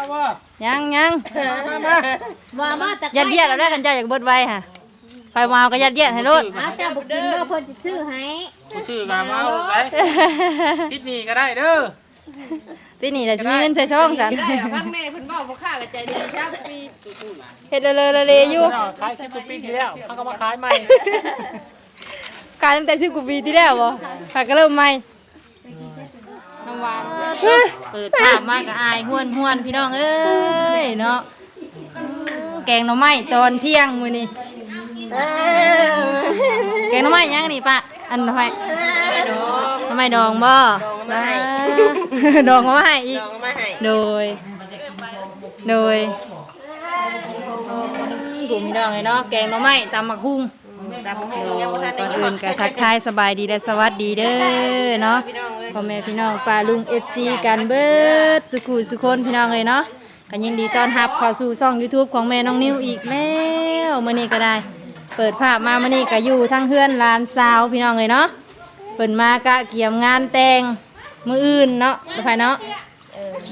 เอาว่ายังยังมามาว่ามาแต่ยัดเยียดเราได้กันเจ้าอยากเบิดไว้ค่ะไปวาวก็ยัดเยียดให้รถหาแต่บุกกินเด้อเพิ่นสิซื้อให้ผู้ซื้อกันมาเอาไปติดหนี่ก็ได้เด้อที่นี่แต่จะมีเงินใส่ช่องสันได้อะพังแม่เพิ่นเว้าบ่ค่ากับใจดีจ้าปีเฮ็ดเลยเลยเลยอยู่เอาขายสิบกว่าปีที่แล้วเขาก็มาขายใหม่ขายตั้งแต่สิบกว่าปีที่แล้วบ่ขายก็เริ่มใหม่ น้ำหวานเปิดภาพมากก็อายห้วนห้วนพี่น้องเอ้ยเนาะแกงหน่อไม้ตอนเที่ยงมื้อนี้แกงหน่อไม้ยังนี่ปะอันหน่อไม้หน่อไม้ดองบ่ดองมาให้อีกเอามาให้โดย โดยกลุ่มพี่น้องเลยเนาะแกงหน่อไม้ตำมักหุ่ง ตามให้ยังบ่ทันก่อนอื่นก็ทักทายสบายดีและสวัสดีเด้อเนาะพ่อแม่พี่น้องป้าลุง FC กันเบิดสุขุสุคนพี่น้องเลยเนาะกันยินดีต้อนรับเข้าสู่ช่อง YouTube ของแม่น้องนิวอีกแล้วมื้อนี้ก็ได้ เปิดภาพมามื้อนี้ก็อยู่ทั้งเฮือนหลานสาวพี่น้องเลยเนาะเปิ่นมากะเกี่ยมงานแต่งมื้ออื่นเนาะไปเนาะ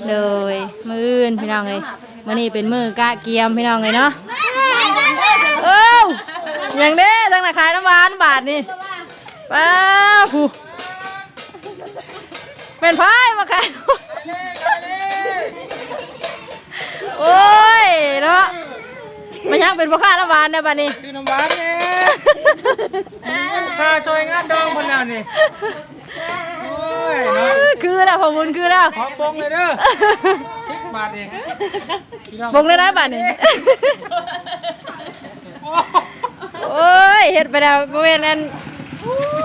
เลยมืออื่นพี่น้องเลยมื่อนี้เป็นมือกะเกี่ยมพี่น้องเลยเนาะเอ้า อย่างเด้ตั้งแต่ขายน้ำหวานบาทนี่ป้าผู้เป็นพายมาขายโอ้ยเนาะมันยังเป็นพ่อค้าน้ำหวานเนี่ยบัดนี้ซื้อน้ำหวานเนี่ยค่าซอยงานดองคนแล้วนี่โอ้ยเนาะคือแล้วพอบุญคือแล้วขอปงเลยเด้อสิบบาทเองพี่น้องบงได้ได้บาทนี่ โอ้ยเฮ็ดไปแล้วบ่แม่นอัน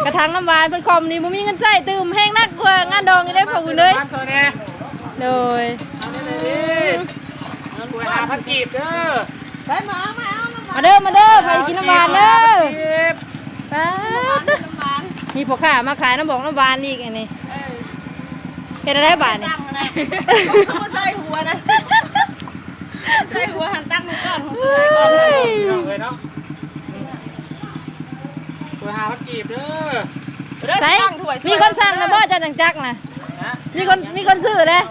กระถางน้ำหวานเป็นคอมนี่บ่มีเงินใช้ตื่มแห้งนักกว่างานดองอีกได้อพ่อคุณเอ้ยบ้านซอยแน่โดยเอาเลยดิป่วยหาพันกีบเด้อไปมาเอามาเอามามาเด้อมาเด้อไปกินน้ำหวานเด้อกีบป๊าดน้ำหวานมีพ่อค้ามาขายน้ำบอกน้ำหวานอีกอันนี้เฮ็ดอะไรบาทนี่ตั้งนะเอามาใส่หัวนะใส่หัวหันตั้งมือก่อนของตัวเองก่อนเลยพี่น้องเลยเนาะ ป่วยหาพันกีบเด้อเด้อใส่ตั้งถ้วยมีคนสั่งนะบ่จังจักนะนะมีคนมีคนซื้อเลย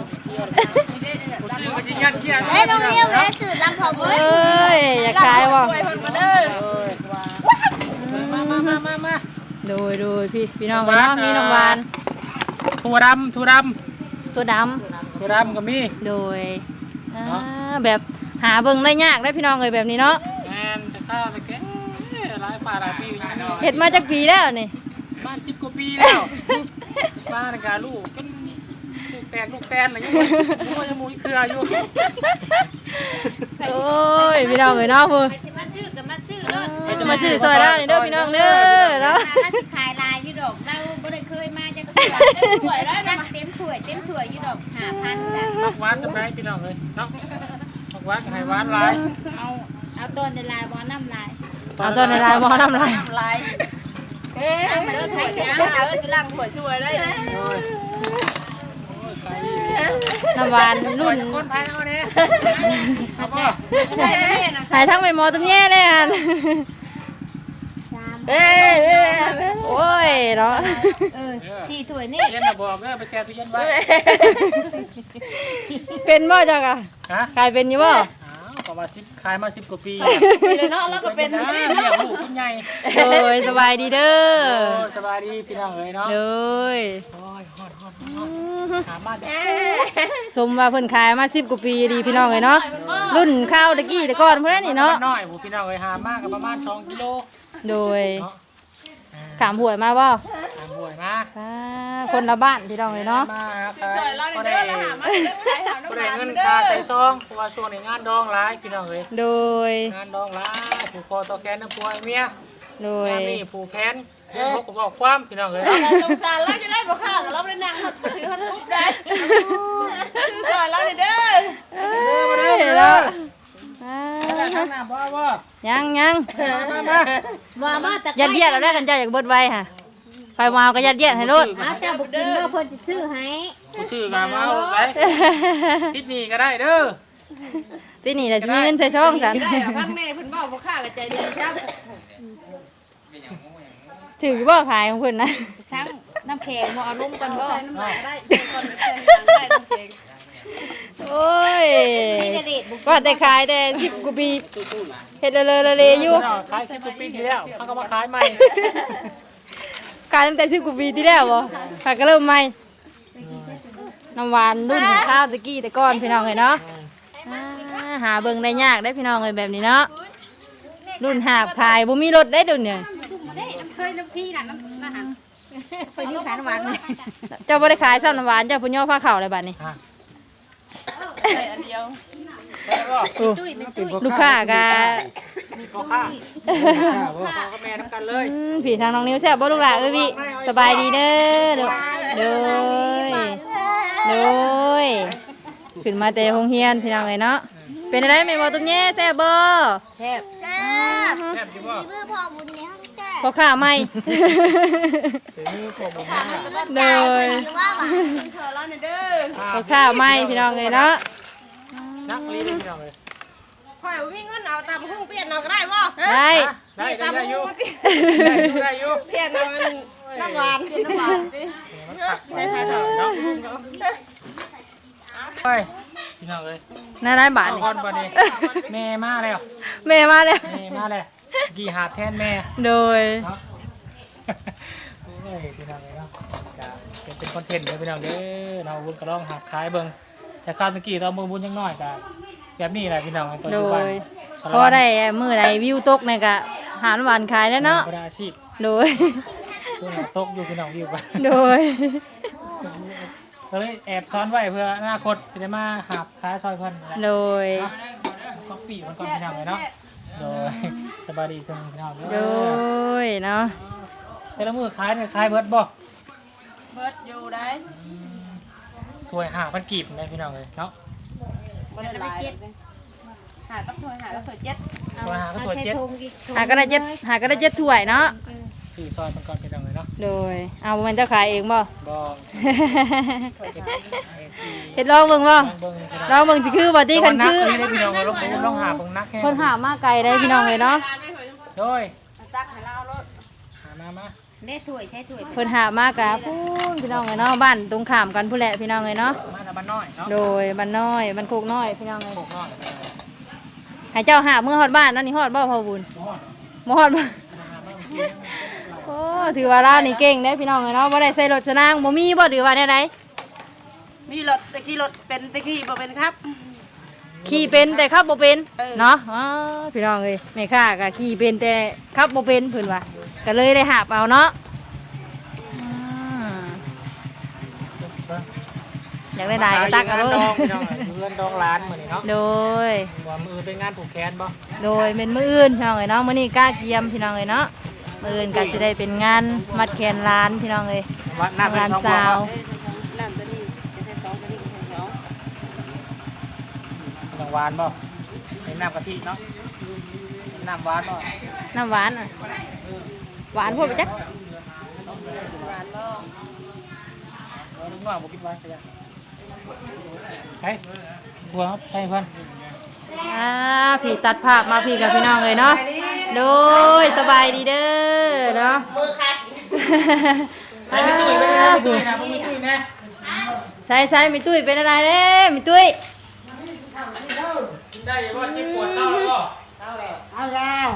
ผู้ซื้อก็จะยันเกียร์เอ้ยน้องเลี้ยวเลยสื่อลำพอบ่เอ้ยอยากขายบ่ช่วยเพิ่นมาเด้อเอ้ยมามามามามาโดยโดยพี่พี่น้องกันเนาะมีน้ำหวานถั่วดำถั่วดตัวดำำถั่วดำก็มีโดยอ่าแบบหาเบิ่งได้ยากได้พี่น้องเลยแบบนี้เนาะแมนจะข้าวไปแก่ หลายป่าหลายปีอยู่ยังเห็ดมาจากปีแล้วนี่ บ้านสิบกว่าปีแล้วบ้านกาลูกก็ลูกแตกลูกแตนอะไรอย่างเงี้ยยังว่าจะมูอีเครืออยู่โอ้ยพี่น้องเลยเนาะพูด สิมาซื้อก็มาซื้อรถจะมาซื้อซอยแล้วนี่เด้อพี่น้องเด้อเนาะ ถ้าสิขายลายอยู่ดอกเราบ่ได้เคยมาจังก็ซื้อเต็มถ้วยแล้วนะเต็มถ้วยเต็มถ้วยอยู่ดอก5,000จ้ะมักหวานสบายพี่น้องเลยเนาะมักหวานกับไห้หวานหลายเอาเอาต้นในลายบ่น้ำลาย เอาตัวในลายหมอน้ำลายทำลายเอ๊ะมาเด้อไทยเนี่ยเอาสิล้างถ้วยช่วยได้เลยโอ้ยโอ้ยใส่น้ำหวานรุ่นคนไทยเอาเนี่ยครับพ่อได้แม่นะหายทั้งไปหมอตุ้มแย่เลยอันเอ้ยเอ้ยโอ้ยเนาะเออสี่ถ้วยนี่เย็นน่ะบอกเด้อไปแช่ตู้เย็นไว้เป็นบ่จักอะฮะกลายเป็นอยู่บ่ อ้าวก็ว่าสิบขายมาสิบกว่าปีเลยเนาะแล้วก็เป็นนะเนี่ยงลูกพี่ใหญ่โดยสบายดีเด้โอ้สบายดีพี่น้องเลยเนาะโดยโอ้ยฮอดฮอดฮอดหามาเด้สมว่าเพิ่นขายมาสิบกว่าปีดีพี่น้องเลยเนาะรุ่นข้าวตะกี้แต่ก่อนเพิ่นนี่เนาะน้อยหมูพี่น้องเลยหามากกับประมาณสองกิโลโดยเนาะ ขามหวยมาบ่หามห่วยมาอ่าคนละบ้านพี่น้องเลยเนาะมาครับช่วยเราก็เด้ได้อแล้วหามาเด้อไทยหาก็น้ำหได้วานเงินเด้ค่าอใส่ซองเพราะว่าช่วงนี้งานดองหลายพี่น้องเลยโดย งานดองหลายผูกคอต่อแขนน้ำปัวเมียโดย งานนี้ผูกแขนเขาก็บอกความพี่น้องเลยแต่สงสารเราจะได้บ่ค่าเราไม่ได้นั่งหัดถือหัดปุ๊บได้ซื้อซอยเราเด้อเอ้ยเนาะอ่าทา งหน้าบ่บ่ยังยังมามาว่ามาแต่ยัดเยียดเราได้กันเจ้าอยากเบิดไว้ค่ะไปวาวก็ยัดเยียดให้รถหาแต่บุกกินเด้อเพิ่นสิซื้อให้ผู้ซื้อกันมาเอาไปติดหนี่ก็ได้เด้อที่นี่แต่จะมีเงินใส่ช่องสันได้อะพังแม่เพิ่นเว้าบ่ค่ากับใจดีจ้าถือบ่ขายของเพิ่นนะสั่งน้ำแข็งบ่เอาลงก่อนบ่ใส่น้ำหนักได้ใส่ก่อนใส่น้ำหนักได้น้ำเก่ง โอ้ยว่าแต่ขายแต่สิบกว่าปีเฮ็ดเลอะเลอะเลๆอยู่เราขายสิบกว่าปีที่แล้วเขาก็มาขายใหม่ขายตั้งแต่สิบกว่าปีที่แล้วบ่ขายก็เริ่มใหม่น้ำหวานรุ่นข้าวตะกี้แต่ก่อนพี่น้องเลยเนาะอ่าหาเบิ่งได้ยากได้พี่น้องเลยแบบนี้เนาะรุ่นหาบขายบ่มีรถได้เดุเนี่ยเคยน้ำพี่น่ะน้ำน้ำหันเคยยืมขายน้ำหวานเลยเจ้าบ่ได้ขายซ้ำน้ำหวานเจ้าพุ่นย่อผ้าขาวอะไรบัดนี้อะ ใส่อันเดียวแล้วก็ตุ้ยเป็นตุ้ยลูกค้าก็มีพ่อค้าพ่อกับแม่น้ำกันเลยอืมพี่ทางน้องนิ้วแซ่บบ่ลูกหลานเอ้ยพี่สบายดีเด้อเด้อเด้อเด้อขึ้นมาแต่โรงเรียนพี่น้องเลยเนาะเป็นอะไรแม่บ่ตุ้มแย่แซ่บบ่แซ่บแม่ดีบ่มือพอบุญเนี้ยแจ้ พอข้าวไหมถึงผมผมมาเลยหรือว่าหวานเชิญแล้วเนี่ยเด้อพอข้าวไหมพี่น้องเลยเนาะนักเรียนพี่น้องเลยข่อยบ่มีเงินเอาตามหุ้งเปลี่ยนเอาก็ได้บ่ได้ได้ได้ได้อยู่ได้อยู่ได้อยู่เปลี่ยนเอามันน้ำหวานเปลี่ยนน้ำหวานดิมันขักไปเนาะไปพี่น้องเลยน่าได้บาทเอานี่ก่อนบัดนี้แม่มาแล้วแม่มาแล้วแม่มาแล้ว กี่หาบแทนแม่โดย เนาะโอ้ยพี่น้องเลยเนาะก็เป็นเป็นคอนเทนต์เลยพี่น้องเด้อเราบุญกระลองหักขายเบิ่งแต่ข้าวตะกี้เรามือบุญยังน้อยก็แบบนี้แหละพี่น้องไอ้ตัวอโดยู่บ้านยสารพอวัตรได้มือใดวิวตกเนี่ยก็หารหวานขายแล้วเนาะก็ได้อาชีพโดย ตัวนี้ตกอยู่พี่น้องอยู่ไปโดย ก็เลยแอบซ้อนไว้เพื่ออนาคตจะได้มาหับค้าซอยเพิ่นนะโดย เนาะก็ปีมันก่อนพี่น้องเลยเนาะ โดยสบายดีทุกพี่น้องเด้โดอยเนาะแต่ละมือขายเนี่ยขายเบิดบ่เบิดอยู่ได้ถ้วยหาพันกีบได้พี่น้องเลยเนาะ บ่ได้หลายหากับถ้วยหากับถ้วยเจ็ดถ้วยหาก็ถ้วยเจ็ด หาก็ได้เจ็ดหาก็ได้เจ็ดถ้วยเนาะซื้อซอยมันก่อนพี่น้องเลยเนาะโดยเอามันเจ้าขายเองบ่ บ่เฮ็ดลอง เบิ่งบ่ต้องเบิ่งพี่น้องลองเบิ่งสิคือบ่ติคันคือแต่ว่านักเลยได้พี่น้องเอาลองเบิ่งลองหาเบิ่งนักแค่เพิ่นหามาไกลได้พี่น้องเลยเนาะโดยตักให้เราเอารถหามามาเด้ถ้วยใช้ถ้วยเพิ่นหามากะพูนพี่น้องเลยเนาะบ้านตรงข้ามกันผู้แหละพี่น้องเลยเนาะมาแต่บ้านน้อยเนาะโดยบ้านน้อยบ้านโคกน้อยพี่น้องเลยพวกน้อยให้เจ้าหาเมื่อฮอดบ้านนั่นนี่ฮอดบ่พ่อบุญบ่ฮอดบ่ฮอดบ่โอ้ถือว่าเรานี่เก่งได้พี่น้องเลยเนาะบ่ได้ใส่รถสนางบ่มีบ่ถือว่าแนวใด มีรถตะกี้รถเป็นตะกี้บ่เป็นครับ ขี่เป็นแต่ขับบ่เป็นเออ เนาะอ๋อพี่น้องเอ้ยแม่ค้าก็ขี่เป็นแต่ขับบ่เป็นเพิ่นว่าก็เลยได้หาบเอาเนาะอืมอยากได้หลายก็ตักเอาเลเลยยพี่น้องเพื่อนดองร้านมื้อนี้เนาะโดย ว่ามือเป็นงานผูกแขนบ่โดยเป็นมื้ออื่นพี่น้องเอ้ยเนาะมื้อนี้กล้าเกียมพี่น้องเอ้ยเนาะมื้ออื่นก็สิได้เป็นงานมัดแขนร้านพี่น้องเอ้ย ว่าหน้าเป็นร้านช่องสาวน้ำตัวนี้จะใส่สองตัวนี้จะใส่สอง ต้อง หวานบ่เป็นน้ำกะทิเนาะน้ำหวานบ่น้ำหวานอะหวานพวดไปจักหวานบ่เอาลูกน้องบ่กินหวานก็ได้ไปทัวร์ครับไปเพิ่นอ่าพี่ตัดภาพมาพี่กับพี่น้องเลยเนาะโดยสบายดีเด้อเนาะมือคัดใส่ไม่ตุ้ยไปนะไม่ตุ้ยนะไม่ตุ้ยนะใช่ใช่มีตุ้ยเป็นอะไรเด้มีตุ้ยกิน ได้อย่าว่าเจ็บปวดเศร้าแล้วก็เอาแล้ว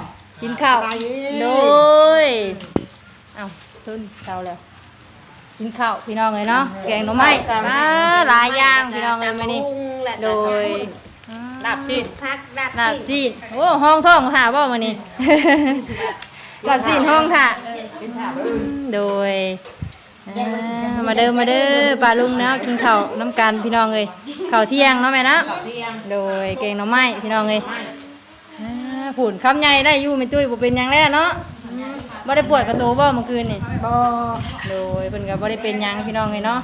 กินข้าวโดยเอ้าซุนเช้าแล้วกินข้าวพี่น้องเลยเนาะแกงหน่อไม้มาหลายอย่างพี่น้องเลยมานี่โดยดับสิพักดับลาบซีนโอ้ห้องท่องถ่าบ่มานี่ลาบซีนห้องถ่าโดยอ่า มาเด้อมาเด้อปลาลุงเนาะกินข้าวน้ำกันพี่น้องเลยข้าวเที่ยงเนาะแม่เนาะโดยเก่งหน่อไม้พี่น้องเลยอ่าผุนคำใหญ่ได้อยู่ไม่ตุ้ยบ่เป็นหยังแล้วเนาะบ่ได้ปวดกระโตบ่เมื่อคืนนี่บ่โดยเพิ่นก็บ่ได้เป็นหยังพี่น้องเลยเนาะ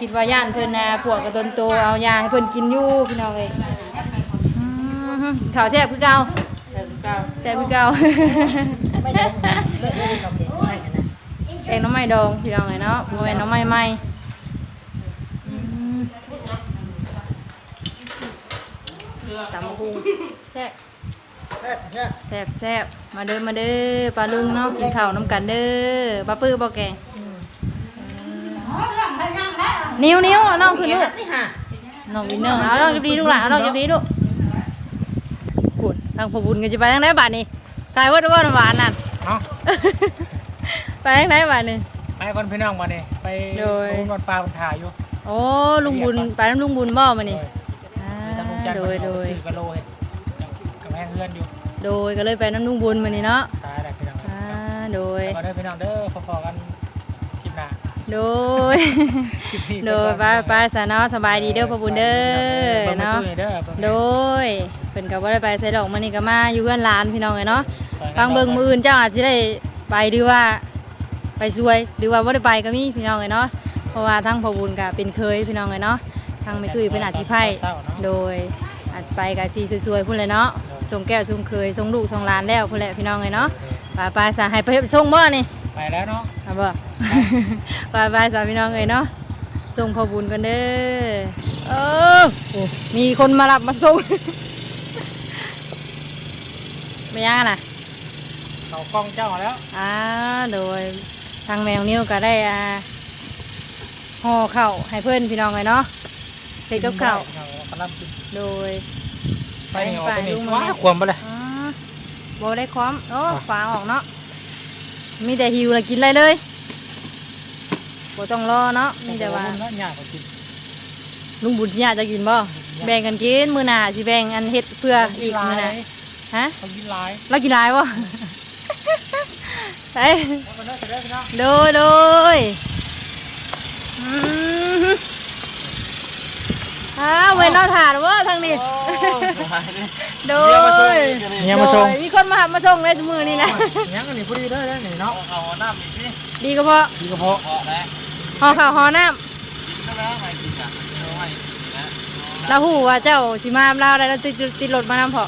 คิดว่าย่านเพิ่นน่ะปวดกระตนโตเอายาให้เพิ่นกินอยู่พี่น้องเลยอืมข้าวแซ่บคือเก่าเก้าแซ่บคือเก่าไม่ได้เลิกเลยกับ งน้ำไม้ดองพี่น้องเลยเนาะบ่แม่นหน้ำไม้ไหม้อืมตำบักหุ่งแซ่บแซ่บแซ่บมาเด้อมาเด้อปลาลุงเนาะกินข้าวน้ำกันเด้อปลาปื้อบ่แกงนิ้วนิ้วน้องขึ้นลูกน้องวินเนอร์เอาน้องจะดีลูกหลานเอาน้องจะดีลูกพูดทางพอบุญกันจะไปทางไหนบ้านนี่กายว่าว่าหวานนั่นเนาะ ไปทางไหนบ้านนี่ ไปคนพี่น้องมาเนี่ยไปโดยลงนอนปลาบนถ่ายอยู่โอ้ลุงบุญไปน้ำลุงบุญบ่มานี่โดยอ่ามีทางลุงจันทร์โดมายโดยซื้อกะโลเห็ดกับแม่เพื่อนอยู่โดยก็เลยไปน้ำลุงบุญมานี่เนาะซ้ายแหละพี่น้องอ่าโดยแล้วก็เด้อพี่น้องเด้อพอๆกันคลิปหน้าโดย คลิปนี้โดยไปไปสะเนาะสบายดีเด้อพ่อบุญเด้อเนาะเนาะเด้อโดยเพิ่นก็บ่ได้ไปใส่ดอกมื้อนี้ก็มาอยู่เพื่อนหลานพี่น้องเอ้ยเนาะฟังเบิ่งมื้ออื่นเจ้าอาจสิได้ไปหรือว่า ไปซวย หรือว่าบ่ได้ไปก็มีพี่น้องเอ้ยเนาะเพราะว่าทั้งพ่อบุญก็เป็นเคยพี่น้องเอ้ยเนาะทางแม่ตุ้ยเพิ่นอาจสิไผโดยอาจสิไปก็สิสวยๆพุ่นเลยเนาะส่งแก้วส่งเคยส่งลูกส่งหลานแล้วพุ่นแหละพี่น้องเอ้ยเนาะไปไปซะให้ไปส่งบ่นี่ไปแล้วเนาะเอาบ่ไปไปสามพี่น้องเลยเนาะส่งพอบุญกันเด้อเออโอ้มีคนมารับมาส่งไม่ยังอะน่ะเขากล้องเจ้าแล้วอ่าโดย ทางแมวนิ้วก็ได้อ่าห่อข้าวให้เพื่อนพี่น้องเลยเนาะเฮ็ดกับข้าวเรากำลังกินโดยไปนี่ออกไปนี่ไปลุงมาว้าควมไปเลยอ่าบ่ได้ความโอ้ฝาออกเนาะมีแต่หิวแล้วกินเลยเลยบ่ต้องรอเนาะมีแต่ว่าเนาะยากกว่ากินลุงบุญญาจะกินบ่แบ่งกันกินมื้อหน้าสิแบ่งอันเฮ็ดเพื่ออีกมื้อหน้าฮะเขากินหลายเรากินหลายบ่ ไปแล้วมันเลิกเด้อพี่น้องโดยโดยอืมอ้าวเว้นเอาถาดว่าทางนี้โดยเนี่ยมาส่ง โดมีคนมาหับมาส่งในสมือนี่นะ ยังอันนี้พอดีเด้อเด้อนี่เนาะเอาน้ำอีกทีดีก็เพราะดีกระเพาะพอแล้วห่อข้าวห่อน้กินแล้วไม่กินอะเอาไว้นะำเราหูว่าเจ้าสิมาเราได้เราติดติดรถมาน้ำพอ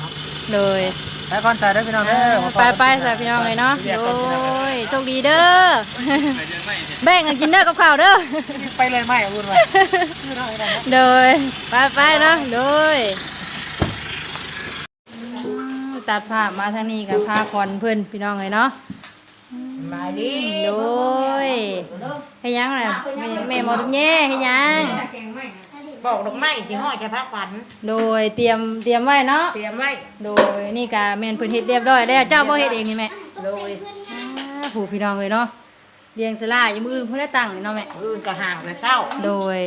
เลย ไปก่อนใส่เด้อพี่น้องเด้อไปไปใส่พี่น้องเลยเนาะรีกโดก่อนพี่น้องเด้อยโชคดีเด้อไปเดือนไม่เนี่ยแบ่งกันกินเด้อกับข้าวเด้อไปเลยไหมอะพูดไปพี่น้องเด้อโดยไปไปเนาะโดยอืมตัดภาพมาทางนี้กับพาคอนเพื่อนพี่น้องเลยเนาะมาดิโดยให้ยังน่ะแม่แม่หมอตุ้มแย่ให้ยัง บอกดอกไม้ที่ห้อยจะพักฝัน โดยเตรียมเตรียมไว้เนาะ เตรียมไว้ โดยนี่กะแม่นเพิ่นเฮ็ดเรียบร้อยแล้วเจ้าบ่เฮ็ดเองนี่แม่โดยอ่าผู้พี่น้องเลยเนาะเรียงสลาอยู่มืออื่นเพิ่นได้ตังค์นี่เนาะแม่อื่นก็ห่างแต่เช้าโดย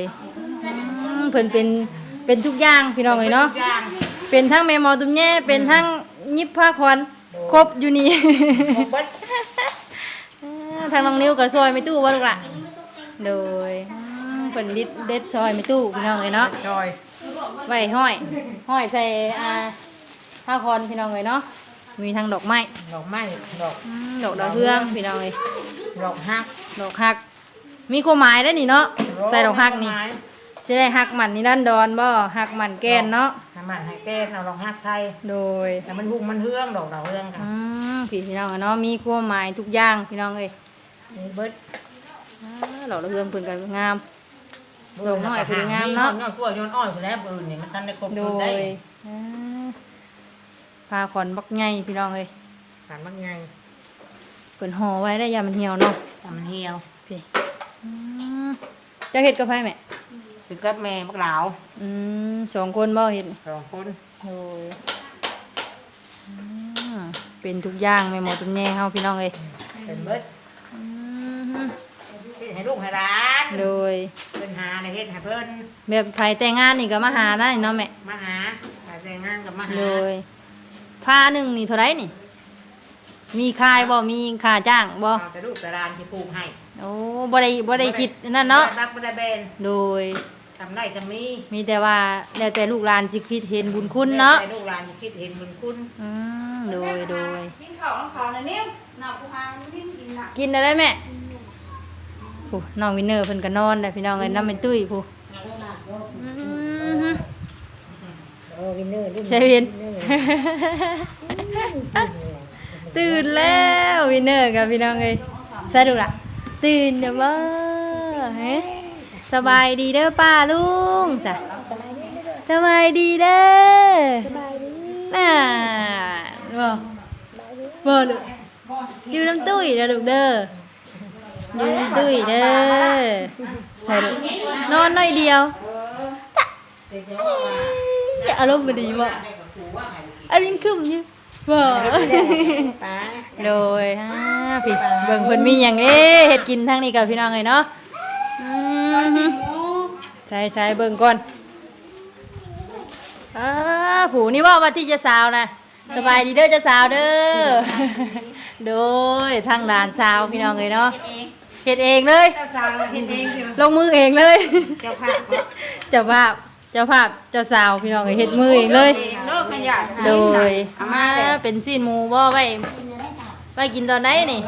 อืมเพิ่นเป็นเป็นทุกอย่างพี่น้องเลยเนาะ ทุกอย่างเป็นทั้งแม่หมอตุ้มแย่เป็นทั้งยิบผ้าควันครบอยู่นี่เบิด อ่าทางน้องนิ้วกับซอยไม่ตู้ว่าลูกละโดยอืม เพิ่นดิดเด็ดซอยไม่ตู้พี่น้องเลยเนาะจอยไว้ห้อย ห้อยใส่อ่าผ้าคอนพี่น้องเลยเนาะมีทั้งดอกไม้ดอกไม้ดอกอืมดอกดาวเรืองพี่น้องเลยดอกฮักดอกฮัก มีความหมายได้อนี่เนาะใส่ดอกฮักนี่สิได้ฮักมันนี่ด้านดอนบ่ฮักมันแกนเนาะให้มันให้แก้เอาดอกฮักไทยโดย แต่มันหุ่งมันเฮืองดอกดาวเฮืองค่ะอืมพี่พี่น้องเนาะมีความหมายทุกอย่างพี่น้องเอ้ยนี่เบิด อ่าดอกดาวเรืองเพิ่นก็งาม ดอกน้อยผู้ดีงามเนาะน้อยกล้วยย้อนอ้อยผู้แล้วอื่นนี่มันทันได้ครบโดทุนได้ยอ่าพาขอนบักใหญ่พี่น้องเอ้ยขันบางไงเพิ่นห่อไว้ได้ยามมันเหี่ยวเนาะแต่มันเหี่ยวพี่อืมเจะเฮ็ดกับไผแม่คือกับแม่บักหลาวอืมสองคนบ่เฮ็ดสองคนโอ้ยอืมเป็นทุกอย่างแม่หมอตุ้มแย่เฮาพี่น้องเอ้ยเป็นเบิดอืมเฮ็ดให้ลูกให้หลานโดยเพิ่ นหาในเฮ็ดให้เพิ่นแบบไผแต่งงานนี่ก็มาหาได้เนาะแม่มาหาหาแต่งงานกับมาหาโดยผ้าหนึ่งนี่เท่าไรนี่ มีคายบ่มีค่าจ้างบ่เอาแต่ลูกแต่หลานที่ปลูกให้โอ้บ่ได้บ่ได้คิดนั่นเนาะบ่ได้รักบ่ได้แบนโดยทำได้ก็มีมีแต่ว่าแล้วแต่ลูกหลานสิคิดเห็นบุญคุณเนาะแต่ลูกหลานคิดเห็นบุญคุณอืมโดยโดยกินข้าวน้ำข้าวนะนิ่มหนาผู้หางนิ่มกินหนักกินได้แม่ ผู้น้องวินเนอร์เพิ่นก็นอนได้พี่น้องเอ้ยน้ำเป็นตุ้ยผู้อืมโอ้วินเนอร์รุ่นใจเย็นตื่นแล้ววินเนอร์กับพี่น้องเอ้ยสะดุกล่ะตื่นเด้อบ่เฮ้สบายดีเด้อป้าลุงสะสบายดีเด้อสบายดีน่าบ่บ่ลูกอยู่น้ำตุ้ยเด้อลูกเด้ออ ยู่น้ำตุ้ยเด้อใส่ลูกนอนหน่อยเดียวตะอารมณ์ดีบ่อันนี้คึมอยู่บ่โดยอ่าพี่เบิ่งเพิ่นมีหยังเด้เฮ็ดกินทั้งนี้กับพี่น้องเลยเนาะใช่ใช่เบิ่งก่อนอ้าผู้นี่ว่าว่าที่จะสาวนะสบายดีเด้อจะสาวเด้อ โดยทางหลานสาวพี่น้องเลยเนาะ ฮ็ดเองเลย เจ้าสาวเห็นเองเดียวลงมือเองเลย เจ้าภาพเจ้าภาพเจ้าภาพเจ้าสาวพี่น้องเลยเฮ็ดมือเองเลย โลกมันอยากโดยมาเป็นซีนหมูบ่ไว้ไว้กินตอนไหนนี่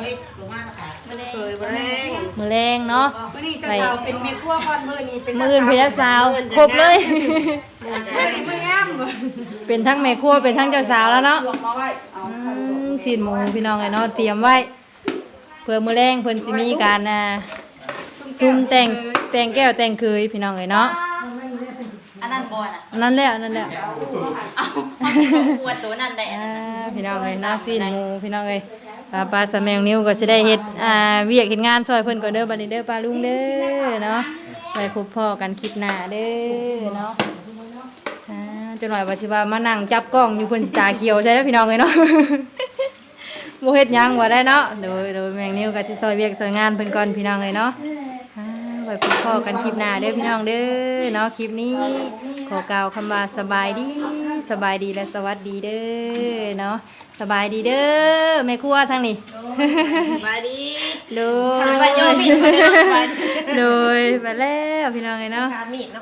เคยบ่แรงมื้อแรงเนาะวันนี้เจ้าสาวเป็นเมียพัวก่อนมื้อนี้เป็นมื้ออื่นพี่สาวครบเลย มื้อนี้มื้องามบ่เป็นทั้งแม่ครัวเป็นทั้งเจ้าสาวแล้วเนาะลวกมาไว้เอาอืมซีนหมูพี่น้องไอ้เนาะเตรียมไว้ เพื่อมื้อแรงเพิ่นสิมีการอ่าซุ่มแต่งแต่งแก้วแต่งเคยพี่น้องไอ้เนาะอันนั้นบอลอะอันนั่นแหละอันนั่นแหละเอาปวดตัวนั่นได้อ่าพี่น้องเอ้ยหน้าซีนหมูพี่น้องเอ้ยป้าป้าสะแมงนิ้วก็สิได้เฮ็ดอ่าเวียกเฮ็ดงานซอยเพิ่นก่อนเด้อบัดนี้เด้อป้าลุงเด้อเนาะไว้พบพ่อกันคลิปหน้าเด้อเนาะอ่าจังหน่อยว่าสิว่ามานั่งจับกล้องอยู่เพิ่นสิตาเขียวใช่แล้วพี่น้องเอ้ยเนาะ บ่เฮ็ดหยังว่าได้เนาะโดยโดยแมงนิ้วก็สิซอยเวียกซอยงานเพิ่นก่อนพี่น้องเอ้ยเนาะอ่าไว้พบพ่อกันคลิปหน้าเด้อพี่น้องเด้อเนาะคลิปนี้ ขอกล่าวคำว่าสบายดีสบายดีและสวัสดีเด้อเนาะสบายดีเด้อแม่ครัวทางนี้สบายดีโดยโดยไปแล้วพี่น้องเอ้ยเนาะคามีดเนาะ